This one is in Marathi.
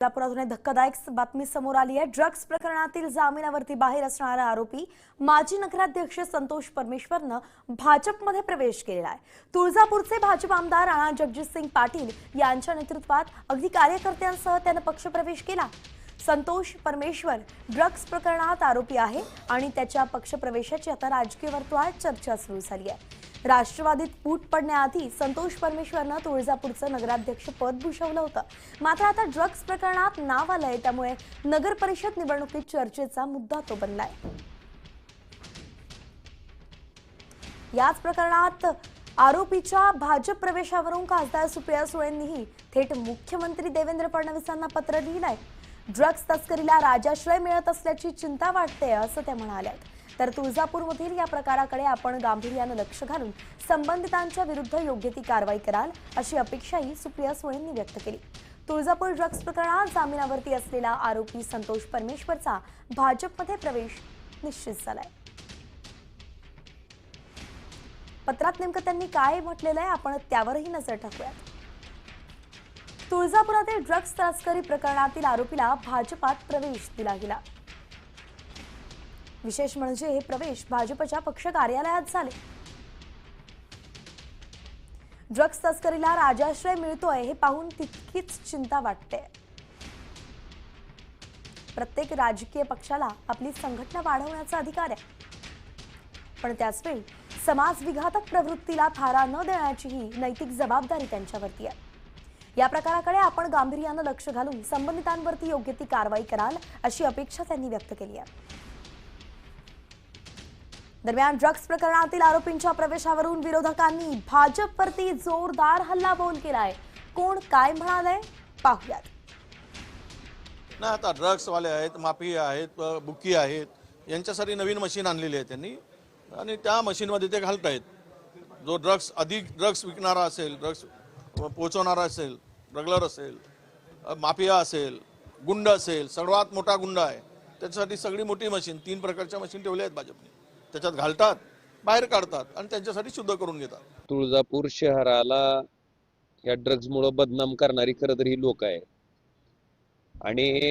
कोल्हापुरातून एक धक्कादायक बातमी समोर आली आहे. ड्रग्ज प्रकरणातील जामिनावरती बाहेर असणारा आरोपी माजी नगराध्यक्ष संतोष परमेश्वरनं भाजपमध्ये प्रवेश केलेला आहे. तुळजापूरचे भाजप आमदार राणा जगजितसिंग पाटील यांच्या नेतृत्वात अगदी कार्यकर्त्यांसह त्यानं पक्षप्रवेश केला. संतोष परमेश्वर ड्रग्ज प्रकरणात आरोपी आहे आणि त्याच्या पक्षप्रवेशाची आता राजकीय वर्तुळात चर्चा सुरू झाली आहे. राष्ट्रवादीत फूट पडण्याआधी संतोष परमेश्वरनं तुळजापूरचं नगराध्यक्ष पद भूषवलं होतं. मात्र आता ड्रग्ज प्रकरणात नाव आलंय त्यामुळे नगर परिषद निवडणुकीत चर्चेचा मुद्दा तो बनलाय. याच प्रकरणात आरोपीच्या भाजप प्रवेशावरून खासदार सुप्रिया सुळेंनीही थेट मुख्यमंत्री देवेंद्र फडणवीसांना पत्र लिहिलंय. ड्रग्ज तस्करीला राजाश्रय मिळत असल्याची चिंता वाटते असं त्या म्हणाल्या तर तुळजापूरमधील या प्रकाराकडे आपण गांभीर्यानं लक्ष घालून संबंधितांच्या विरुद्ध योग्य ती कारवाई कराल अशी अपेक्षाही सुप्रिया सुळेंनी व्यक्त केली. तुळजापूर ड्रग्ज प्रकरणात जामिनावरती असलेला आरोपी संतोष परमेश्वरचा भाजपमध्ये प्रवेश निश्चित झालाय. पत्रात नेमकं त्यांनी काय म्हटलेलं आहे? आपण त्यावरही नजर टाकूयात. तुळजापुरातील ड्रग्ज तस्करी प्रकरणातील आरोपीला भाजपात प्रवेश दिला गेला. विशेष म्हणजे हे प्रवेश भाजपच्या पक्ष कार्यालयात झाले. ड्रग्ज तस्करीला राजाश्रय मिळतोय हे पाहून तितकीच चिंता वाटते. प्रत्येक राजकीय पक्षाला आपली संघटना वाढवण्याचा अधिकार आहे. पण त्याचवेळी समाज विघातक प्रवृत्तीला थारा न देण्याचीही नैतिक जबाबदारी त्यांच्यावरती आहे. या प्रकाराकडे आपण गांभीर्यानं लक्ष घालून संबंधितांवरती योग्य ती कारवाई कराल अशी अपेक्षा त्यांनी व्यक्त केली आहे. दरम्यान ड्रग्ज प्रकरणातील आरोपींच्या प्रवेशावरून विरोधकांनी भाजपवरती जोरदार हल्लाबोल केलाय. कोण काय म्हणालंय? पाहूयात. नाही आता ड्रग्सवाले आहेत माफिया आहेत बुकी आहेत यांच्यासाठी नवीन मशीन आणलेली आहे त्यांनी. आणि त्या मशीनमध्ये ते घालतायत. जो ड्रग्स अधिक ड्रग्स विकणारा असेल ड्रग्स पोचवणारा असेल रगलर असेल माफिया असेल गुंड असेल सर्वात मोठा गुंड आहे त्याच्यासाठी सगळी मोठी मशीन तीन प्रकारच्या मशीन ठेवल्या आहेत भाजपने. त्याच्यात घालतात बाहेर काढतात आणि त्यांच्यासाठी शुद्ध करून घेतात. तुळजापूर शहराला या ड्रग्जमुळं बदनाम करणारी खरं तर ही लोक आहेत. आणि